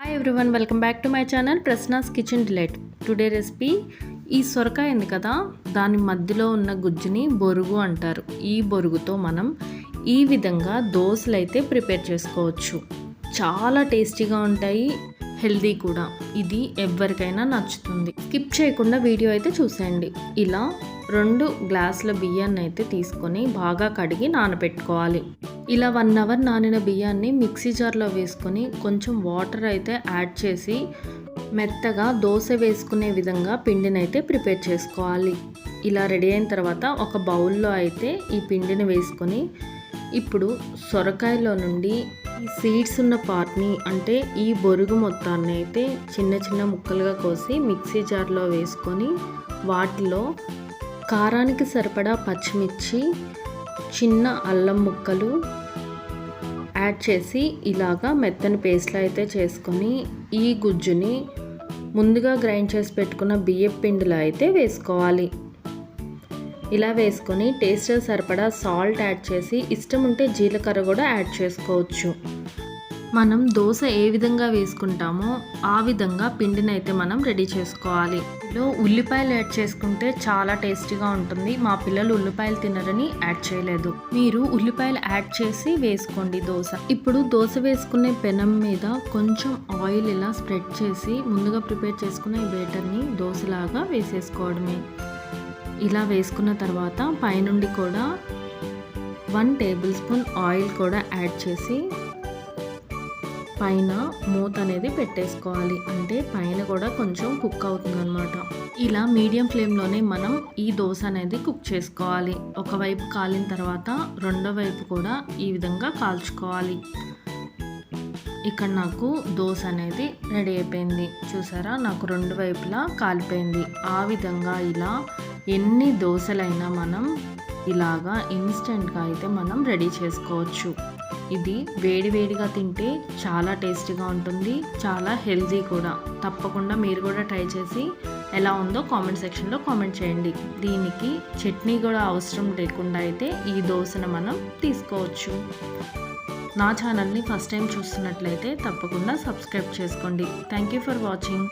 Hi everyone welcome back to my channel Prashna's kitchen delight today recipe ఈ సొరకాయ ఉంది కదా దాని మధ్యలో ఉన్న గుజ్జుని బొరుగు అంటారు. ఈ బొరుగుతో మనం ఈ విధంగా దోశలు అయితే ప్రిపేర్ చేసుకోవచ్చు. చాలా టేస్టీగా ఉంటాయి హెల్దీ కూడా. ఇది ఎవరికైనా నచ్చుతుంది. స్కిప్ చేయకుండా వీడియో అయితే చూసేయండి. ఇలా రెండు గ్లాసుల బియ్యాన్ని అయితే తీసుకొని బాగా కడిగి నానబెట్టుకోవాలి. ఇలా వన్ అవర్ నానిన బియ్యాన్ని మిక్సీ జార్లో వేసుకొని కొంచెం వాటర్ అయితే యాడ్ చేసి మెత్తగా దోశ వేసుకునే విధంగా పిండిని అయితే ప్రిపేర్ చేసుకోవాలి. ఇలా రెడీ అయిన తర్వాత ఒక బౌల్లో అయితే ఈ పిండిని వేసుకొని ఇప్పుడు సొరకాయలో నుండి సీడ్స్ ఉన్న పార్ట్ని అంటే ఈ బొరుగు మొత్తాన్ని అయితే చిన్న చిన్న ముక్కలుగా కోసి మిక్సీ జార్లో వేసుకొని వాటిలో కారానికి సరిపడా పచ్చిమిర్చి చిన్న అల్లం ముక్కలు యాడ్ చేసి ఇలాగా మెత్తని పేస్ట్లో అయితే చేసుకొని ఈ గుజ్జుని ముందుగా గ్రైండ్ చేసి పెట్టుకున్న బియ్యం పిండిలో అయితే వేసుకోవాలి. ఇలా వేసుకొని టేస్ట్ సరిపడా సాల్ట్ యాడ్ చేసి ఇష్టం ఉంటే జీలకర్ర కూడా యాడ్ చేసుకోవచ్చు. మనం దోశ ఏ విధంగా వేసుకుంటామో ఆ విధంగా పిండిని అయితే మనం రెడీ చేసుకోవాలి. ఇందులో ఉల్లిపాయలు యాడ్ చేసుకుంటే చాలా టేస్టీగా ఉంటుంది. మా పిల్లలు ఉల్లిపాయలు తినరని యాడ్ చేయలేదు. మీరు ఉల్లిపాయలు యాడ్ చేసి వేసుకోండి దోశ. ఇప్పుడు దోశ వేసుకునే పెనం మీద కొంచెం ఆయిల్ ఇలా స్ప్రెడ్ చేసి ముందుగా ప్రిపేర్ చేసుకున్న ఈ బేటర్ని దోశలాగా వేసేసుకోవడమే. ఇలా వేసుకున్న తర్వాత పైనుండి కూడా వన్ టేబుల్ స్పూన్ ఆయిల్ కూడా యాడ్ చేసి పైన మూత అనేది పెట్టేసుకోవాలి. అంటే పైన కూడా కొంచెం కుక్ అవుతుంది అనమాట ఇలా మీడియం ఫ్లేమ్లోనే మనం ఈ దోశ అనేది కుక్ చేసుకోవాలి. ఒకవైపు కాలిన తర్వాత రెండో వైపు కూడా ఈ విధంగా కాల్చుకోవాలి. ఇక్కడ నాకు దోశ అనేది రెడీ అయిపోయింది. చూసారా? నాకు రెండు వైపులా కాలిపోయింది. ఆ విధంగా ఇలా ఎన్ని దోశలైనా మనం ఇలాగా ఇన్స్టెంట్గా అయితే మనం రెడీ చేసుకోవచ్చు. ఇది వేడి వేడిగా తింటే చాలా టేస్టీగా ఉంటుంది చాలా హెల్తీ కూడా. తప్పకుండా మీరు కూడా ట్రై చేసి ఎలా ఉందో కామెంట్ సెక్షన్లో కామెంట్ చేయండి. దీనికి చట్నీ కూడా అవసరం లేకుండా అయితే ఈ దోశను మనం తీసుకోవచ్చు. నా ఛానల్ని ఫస్ట్ టైం చూస్తున్నట్లయితే తప్పకుండా సబ్స్క్రైబ్ చేసుకోండి. Thank you for watching